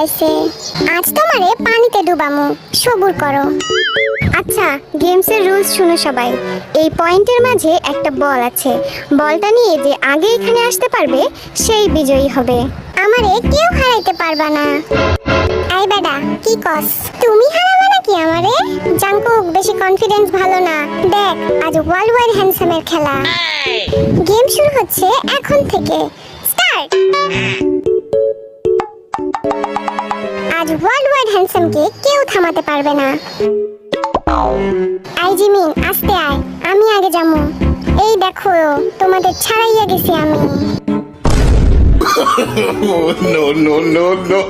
আইছে আজ তোমারে পানিতে ডুবামু। সবুর করো। আচ্ছা গেমসের রুলস শুনো সবাই। এই পয়েন্টের মাঝে একটা বল আছে। বলটা নিয়ে যে আগে এখানে আসতে পারবে সেই বিজয়ী হবে। আমারে কেউ হারাইতে পারবা না। আই বেডা কি কস? তুমি হারাবে নাকি আমারে? জাঙ্কুক বেশি কনফিডেন্স ভালো না। দেখ আজ ওয়ার্ল্ড ওয়াইড হ্যান্ডসামের খেলা। গেম শুরু হচ্ছে এখন থেকে। স্টার্ট আজ ওয়ার্ল্ড ওয়াইড হ্যান্ডসামকে কেউ থামাতে পারবে না। আই জিমিন আস্তে আয় আমি আগে যাব। এই দেখো তোমাদের ছাড়াইয়া গেছি আমি। Oh, no, no, no, no.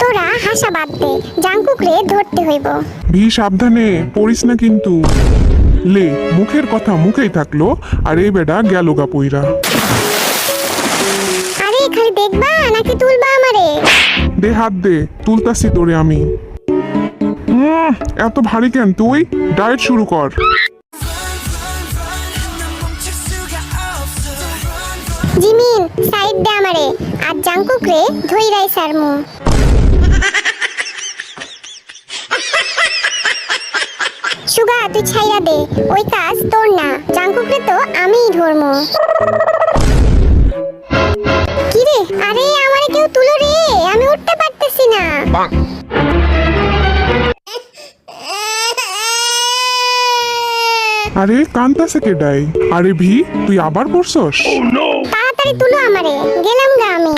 তোরা হাসা বাদ দে জাঙ্কুকরে ধরতে হইব। ভি সাবধানে পড়িস না কিন্তু। লে মুখের কথা মুখেই থাকল আর এই বেটা গেল গা পইরা। নাকি তুলবা আমারে। দে হাত দে তুলতাছি তোরে আমি। উম, এত ভারী কেন তুই? ডায়েট শুরু কর। জিমিন সাইড দে আমারে। আর জাঙ্কুকরে ধইরাই সারমু। সুগা তুই ছাইরা দে। ওই কাজ তোর না। জাঙ্কুকরে তো আমিই ধরমু। আরে কান্তাছে কে ডাই? আরে ভি তুই আবার পড়ছস? তাড়াতাড়ি তুলো আমারে গেলাম গা আমি।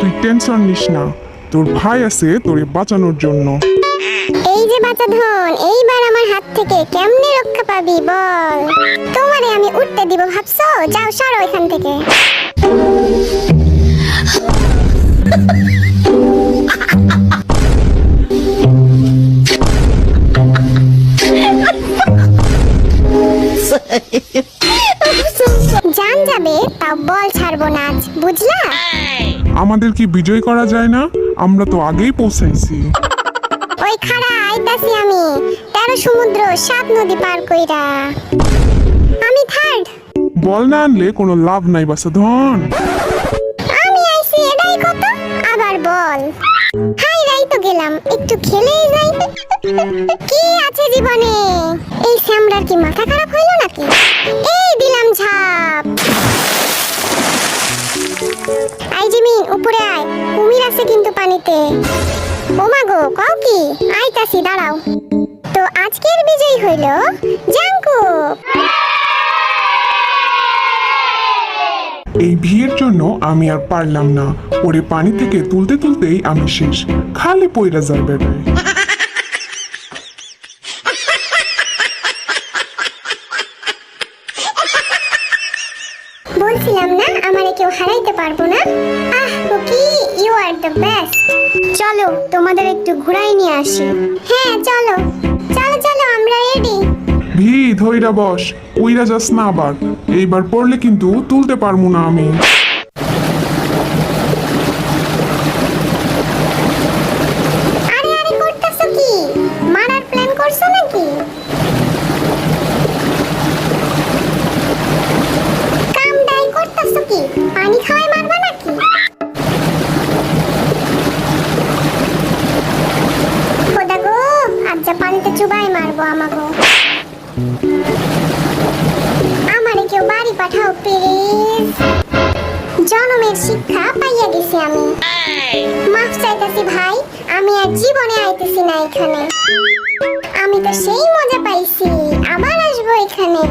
তুই টেনশন নিস না তোর ভাই আছে তোরে বাঁচানোর জন্য। এই যে বাচ্চা ধন এইবার আমার হাত থেকে কেমনে রক্ষা পাবি বল। তোমারে আমি উঠতে দিব ভাবছ? যাও সরো এখান থেকে। বল ছাড়বো না আজ বুঝলা? আমাদের কি বিজয় করা যায় না? আমরা তো আগেই পৌঁছাইছি। ওই খাড়া আইতাছি আমি। তেরো সমুদ্র সাত নদী পার কইরা। আমি থার্ড বল না আনলে কোনো লাভ নাই বাসা ধন। আমি আইছি এটাই কত? আবার বল। হাই রাই তো গেলাম একটু খেলেই যাই। কি আছে জীবনে? এই স্যামরার কি মাথা খারাপ হইল নাকি? এই দিলাম ঝাপ। আই জিমিন উপরে আয়। কুমির আছে কিন্তু পানিতে। গো কি? দাঁড়াও। তো আজকের বিজয়ী হইল এই ভিড়ের জন্য আমি আর পারলাম না। ওরে পানি থেকে তুলতে তুলতেই আমি শেষ। খালি পইরা যায় বলছিলাম না, আমারে কেউ হারাইতে পারব না? আহ cookie you are the best চলো, তোমাদের একটু ঘুরাই নিয়ে আসি। হ্যাঁ চলো। চলো চলো, আমরা রেডি ভি ধইরা বস, উইরা যাস না আবার। এইবার পড়লে কিন্তু তুলতে পারব না আমি। জনমের শিক্ষা পাইয়া গেছি আমি। মাফ চাইতাছি ভাই, আমি আর জীবনে আইতেছি না এখানে। আমি তো সেই মজা পাইছি, আবার আসব এখানে।